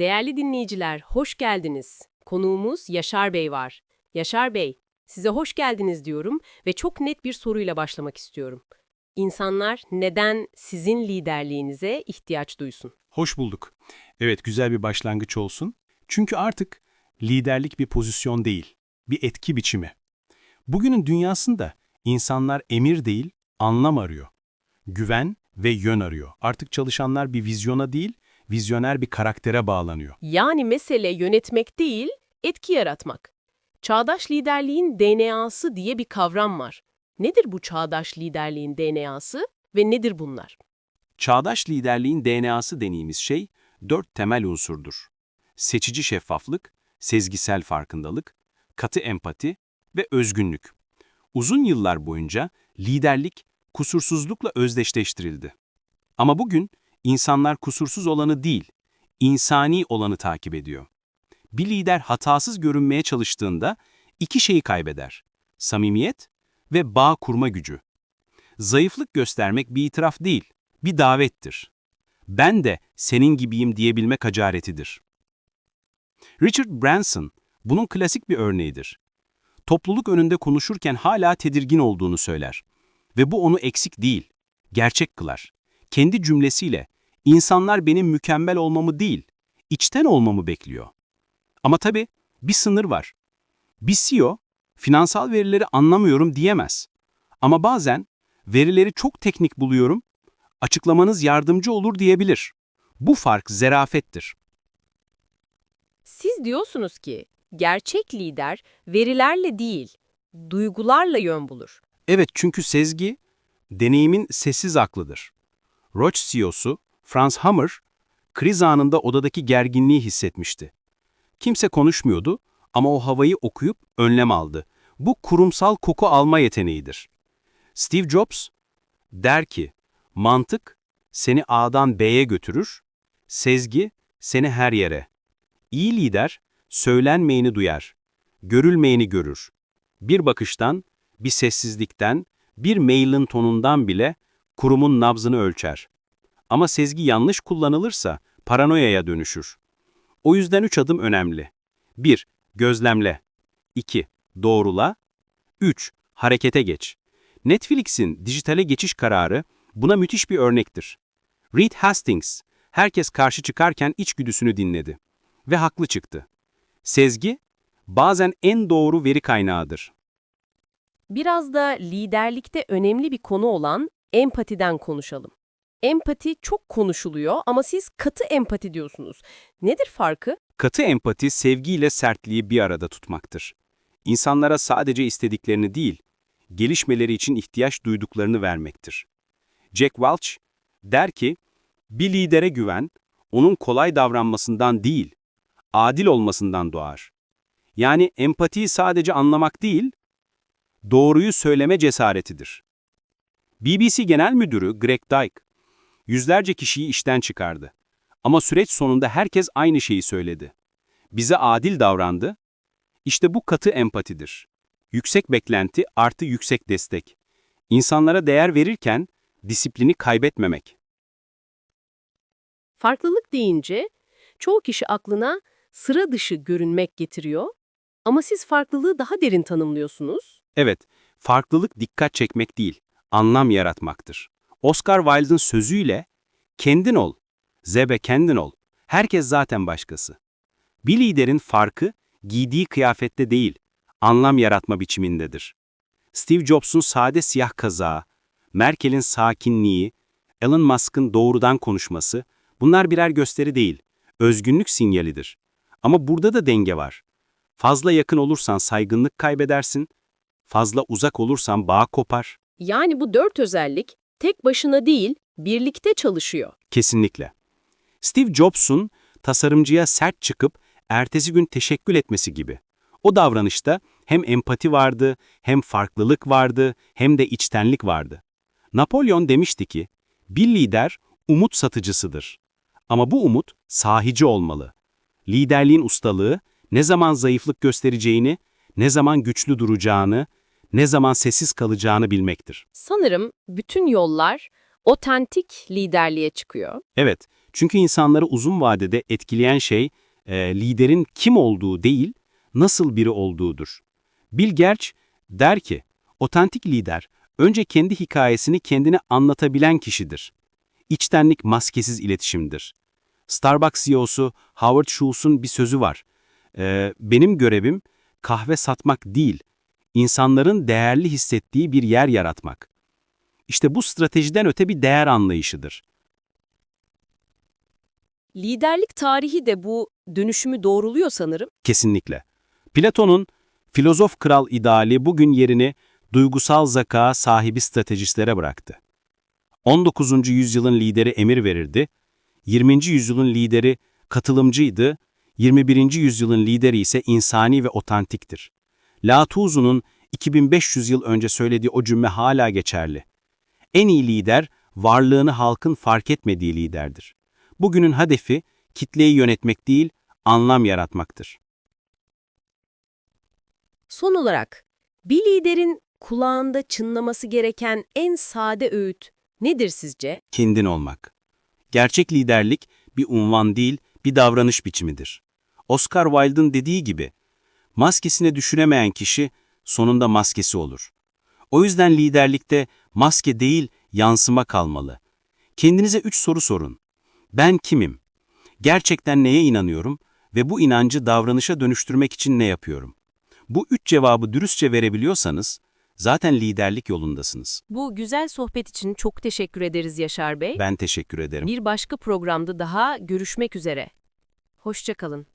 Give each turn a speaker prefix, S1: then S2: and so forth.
S1: Değerli dinleyiciler, hoş geldiniz. Konuğumuz Yaşar Bey var. Yaşar Bey, size hoş geldiniz diyorum ve çok net bir soruyla başlamak istiyorum. İnsanlar neden sizin liderliğinize ihtiyaç duysun?
S2: Hoş bulduk. Evet, güzel bir başlangıç olsun. Çünkü artık liderlik bir pozisyon değil, bir etki biçimi. Bugünün dünyasında insanlar emir değil, anlam arıyor. Güven ve yön arıyor. Artık çalışanlar bir vizyona değil, vizyoner bir karaktere bağlanıyor.
S1: Yani mesele yönetmek değil, etki yaratmak. Çağdaş liderliğin DNA'sı diye bir kavram var. Nedir bu çağdaş liderliğin DNA'sı ve nedir bunlar?
S3: Çağdaş liderliğin DNA'sı dediğimiz şey dört temel unsurdur. Seçici şeffaflık, sezgisel farkındalık, katı empati ve özgünlük. Uzun yıllar boyunca liderlik kusursuzlukla özdeşleştirildi. Ama bugün insanlar kusursuz olanı değil, insani olanı takip ediyor. Bir lider hatasız görünmeye çalıştığında iki şeyi kaybeder. Samimiyet ve bağ kurma gücü. Zayıflık göstermek bir itiraf değil, bir davettir. Ben de senin gibiyim diyebilmek hacaretidir. Richard Branson bunun klasik bir örneğidir. Topluluk önünde konuşurken hala tedirgin olduğunu söyler. Ve bu onu eksik değil, gerçek kılar. Kendi cümlesiyle, insanlar benim mükemmel olmamı değil, içten olmamı bekliyor. Ama tabii bir sınır var. Bir CEO, finansal verileri anlamıyorum diyemez. Ama bazen verileri çok teknik buluyorum, açıklamanız yardımcı olur diyebilir. Bu fark zerafettir.
S1: Siz diyorsunuz ki gerçek lider verilerle değil, duygularla yön bulur.
S3: Evet çünkü sezgi, deneyimin sessiz aklıdır. Roche CEO'su Franz Hammer, kriz anında odadaki gerginliği hissetmişti. Kimse konuşmuyordu ama o havayı okuyup önlem aldı. Bu kurumsal koku alma yeteneğidir. Steve Jobs der ki, mantık seni A'dan B'ye götürür, sezgi seni her yere. İyi lider, söylenmeyeni duyar, görülmeyeni görür. Bir bakıştan, bir sessizlikten, bir mailin tonundan bile kurumun nabzını ölçer. Ama sezgi yanlış kullanılırsa paranoyaya dönüşür. O yüzden üç adım önemli. 1. Gözlemle. 2. Doğrula. 3. Harekete geç. Netflix'in dijitale geçiş kararı buna müthiş bir örnektir. Reed Hastings, herkes karşı çıkarken içgüdüsünü dinledi. Ve haklı çıktı. Sezgi, bazen en doğru veri kaynağıdır.
S1: Biraz da liderlikte önemli bir konu olan empatiden konuşalım. Empati çok konuşuluyor ama siz katı empati diyorsunuz. Nedir farkı?
S3: Katı empati, sevgiyle sertliği bir arada tutmaktır. İnsanlara sadece istediklerini değil, gelişmeleri için ihtiyaç duyduklarını vermektir. Jack Welch der ki, bir lidere güven, onun kolay davranmasından değil, adil olmasından doğar. Yani empatiyi sadece anlamak değil, doğruyu söyleme cesaretidir. BBC Genel Müdürü Greg Dyke, yüzlerce kişiyi işten çıkardı. Ama süreç sonunda herkes aynı şeyi söyledi. Bize adil davrandı. İşte bu katı empatidir. Yüksek beklenti artı yüksek destek. İnsanlara değer verirken disiplini kaybetmemek.
S1: Farklılık deyince çoğu kişi aklına sıra dışı görünmek getiriyor ama siz farklılığı daha derin tanımlıyorsunuz.
S3: Evet, farklılık dikkat çekmek değil, anlam yaratmaktır. Oscar Wilde'ın sözüyle, kendin ol, zebe kendin ol, herkes zaten başkası. Bir liderin farkı, giydiği kıyafette değil, anlam yaratma biçimindedir. Steve Jobs'un sade siyah kazağı, Merkel'in sakinliği, Elon Musk'ın doğrudan konuşması, bunlar birer gösteri değil, özgünlük sinyalidir. Ama burada da denge var. Fazla yakın olursan saygınlık kaybedersin, fazla uzak olursan bağ kopar.
S1: Yani bu dört özellik tek başına değil, birlikte çalışıyor.
S3: Kesinlikle. Steve Jobs'un tasarımcıya sert çıkıp ertesi gün teşekkür etmesi gibi. O davranışta hem empati vardı, hem farklılık vardı, hem de içtenlik vardı. Napolyon demişti ki, bir lider umut satıcısıdır. Ama bu umut sahici olmalı. Liderliğin ustalığı ne zaman zayıflık göstereceğini, ne zaman güçlü duracağını, ne zaman sessiz kalacağını bilmektir.
S1: Sanırım bütün yollar otentik liderliğe çıkıyor.
S3: Evet, Çünkü insanları uzun vadede etkileyen şey e, liderin kim olduğu değil, nasıl biri olduğudur. Bill Gerch der ki, otantik lider önce kendi hikayesini kendine anlatabilen kişidir. İçtenlik maskesiz iletişimdir. Starbucks CEO'su Howard Schultz'un bir sözü var. Ee, benim görevim kahve satmak değil, insanların değerli hissettiği bir yer yaratmak. İşte bu stratejiden öte bir değer anlayışıdır.
S1: Liderlik tarihi de bu dönüşümü doğruluyor sanırım.
S3: Kesinlikle. Platon'un filozof kral ideali bugün yerini duygusal zeka sahibi stratejistlere bıraktı. 19. yüzyılın lideri emir verirdi, 20. yüzyılın lideri katılımcıydı, 21. yüzyılın lideri ise insani ve otantiktir. Lao Tzu'nun 2500 yıl önce söylediği o cümle hala geçerli. En iyi lider, varlığını halkın fark etmediği liderdir. Bugünün hedefi, kitleyi yönetmek değil, anlam yaratmaktır.
S1: Son olarak bir liderin kulağında çınlaması gereken en sade öğüt nedir sizce?
S3: kendin olmak. Gerçek liderlik bir unvan değil, bir davranış biçimidir. Oscar Wilde'ın dediği gibi, maskesine düşüremeyen kişi sonunda maskesi olur. O yüzden liderlikte maske değil, yansıma kalmalı. Kendinize üç soru sorun. Ben kimim? Gerçekten neye inanıyorum ve bu inancı davranışa dönüştürmek için ne yapıyorum? Bu üç cevabı dürüstçe verebiliyorsanız, zaten liderlik yolundasınız.
S1: Bu güzel sohbet için çok teşekkür ederiz Yaşar Bey.
S3: Ben teşekkür ederim.
S1: Bir başka programda daha görüşmek üzere. Hoşçakalın.